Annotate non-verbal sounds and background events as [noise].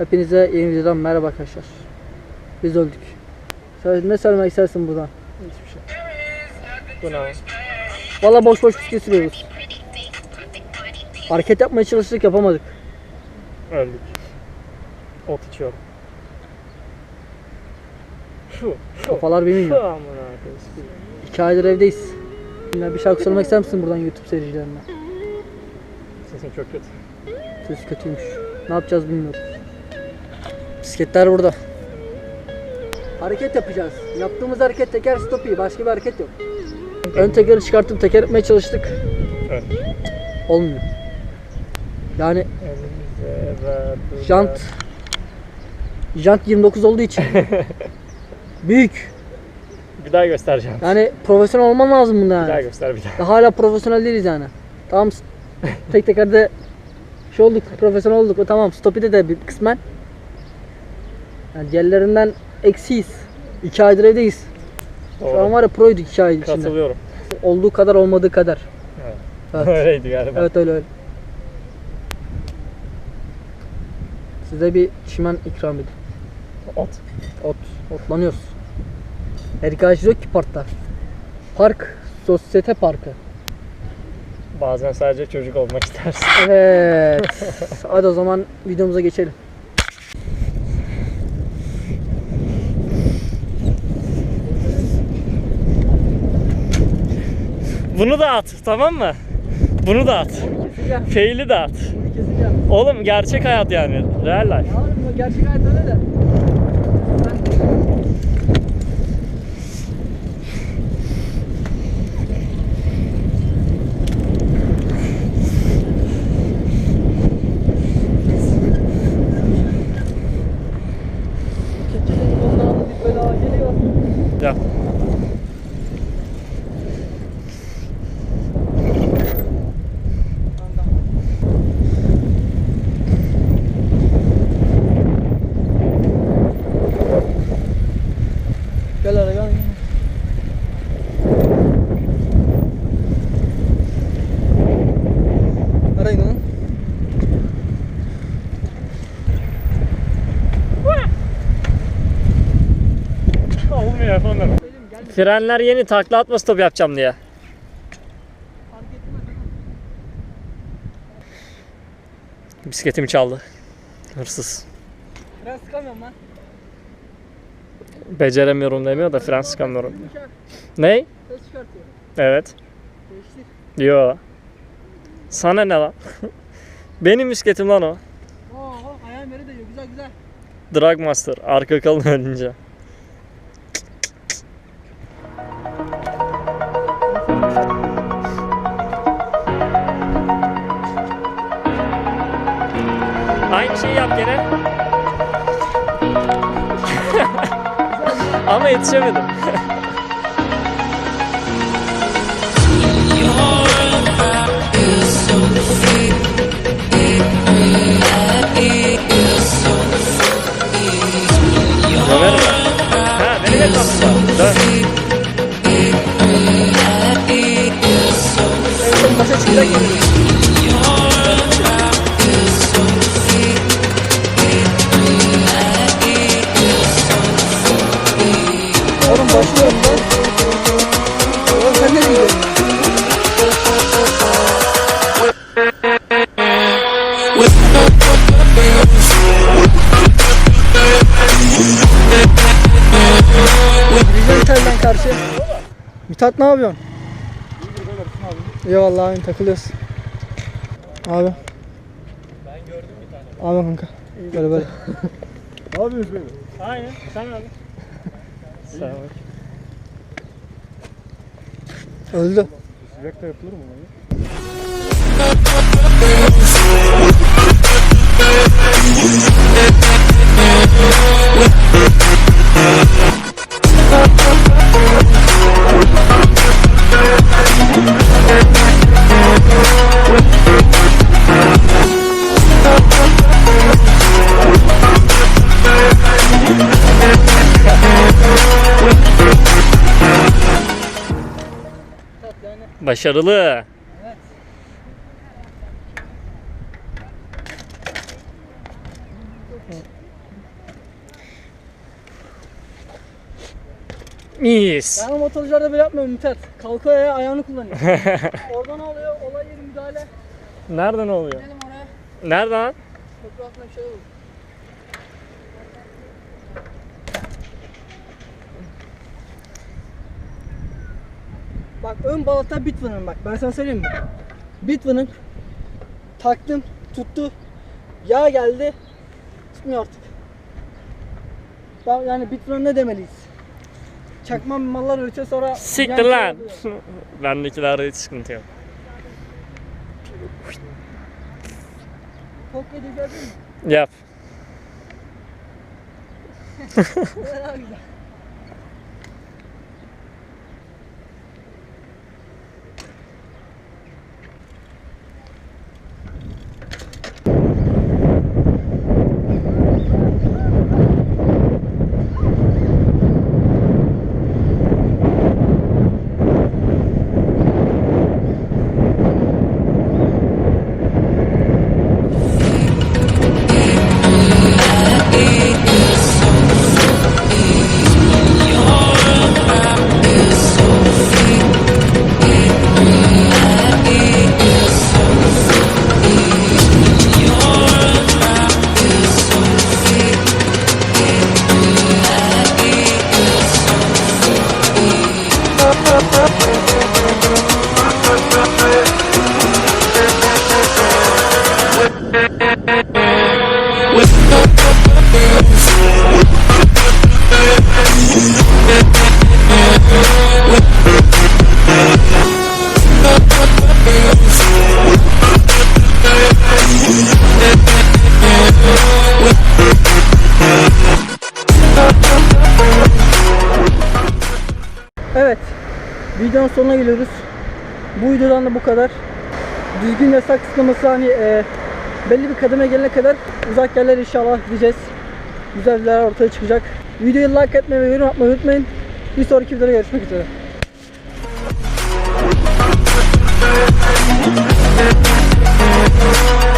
Hepinize yeni videodan merhaba arkadaşlar. Biz öldük. Sen ne söylemek istersin buradan? Hiçbir şey. Bu ne? Valla boş boş bisiklet sürüyoruz. Hareket yapmaya çalıştık yapamadık. Öldük. Ot içiyorum. Şu. Şu. Kafalar Şu bilmiyor. amına koyayım. İki aydır evdeyiz. Yine bir şarkı söylemek ister misin buradan YouTube seyircilerine? Sesin çok kötü. Ses kötüymüş. Ne yapacağız bilmiyorum. Bisikletler burada. Hareket yapacağız. Yaptığımız hareket teker stopi. Başka bir hareket yok. Ön tekeri çıkartıp teker etmeye çalıştık. Evet. Olmuyor. Yani jant jant 29 olduğu için [laughs] büyük. Bir daha göstereceğim. Yani profesyonel olman lazım bunda Bir daha yani. göster bir daha. Daha hala profesyonel değiliz yani. Tamam tek tekerde [laughs] şey olduk, profesyonel olduk. O tamam stopide de bir kısmen. Yani diğerlerinden eksiyiz. İki aydır evdeyiz. Şu an Doğru. var ya proyduk iki ay içinde. Katılıyorum. Olduğu kadar olmadığı kadar. Evet. Evet. [laughs] Öyleydi galiba. Evet öyle öyle. Size bir çimen ikram edeyim. Ot. Ot. Otlanıyoruz. Erikaj yok ki parkta. Park, sosyete parkı. Bazen sadece çocuk olmak istersin. Evet. [laughs] Hadi o zaman videomuza geçelim. Bunu da at tamam mı? Bunu da at. Fail'i de at. Oğlum gerçek hayat yani. Real life. Bu gerçek hayat öyle de. Keçilerin onlarla bir bela geliyor. Ya. Gel ara gel. Arayın lan. Olmuyor yapamıyorum. Frenler yeni takla atma stop yapacağım diye. Bisikletimi çaldı. Hırsız. Fren sıkamıyorum lan. Beceremiyorum demiyor da fren sıkamıyorum. Yumuşak. Ney? Ses çıkartıyor. Evet. Değiştir. Yo. Sana ne lan? [laughs] Benim bisikletim lan o. Oo, ayağım yere değiyor. Güzel güzel. Dragmaster. Arka kalın önce. Ama yetişemedim. [laughs] Mithat ne yapıyorsun? Eyvallah abi takılıyoruz. Abi. Ben gördüm bir tane. Abi kanka. Böyle böyle. Ne yapıyorsunuz böyle? Aynen. Sen abi. Sağ ol. Öldü. Sıcakta yapılır mı? lan? Başarılı. Mis. Ben motorcularda böyle yapmıyorum Mithat. Kalkıyor ya ayağını kullanıyor. [laughs] Orada ne oluyor? Olay yeri müdahale. Nereden oluyor? Gidelim oraya. Nereden? Köprü altında bir şey olur. Bak ön balata Bitvan'ın bak ben sana söyleyeyim mi? Bitvan'ın taktım tuttu yağ geldi tutmuyor artık. Ben yani Bitvan'a ne demeliyiz? Çakma mallar üretiyor sonra Siktir lan. [laughs] Bendekilerde hiç sıkıntı yok. Tok yedi gördün mü? Yap. [laughs] Daha güzel. Evet. Videonun sonuna geliyoruz. Bu videodan da bu kadar. Düzgün yasak kısıtlaması hani e, belli bir kademe gelene kadar uzak yerler inşallah gideceğiz. Güzel videolar ortaya çıkacak. Videoyu like etmeyi ve yorum atmayı unutmayın. Bir sonraki videoda görüşmek üzere. We'll be right back.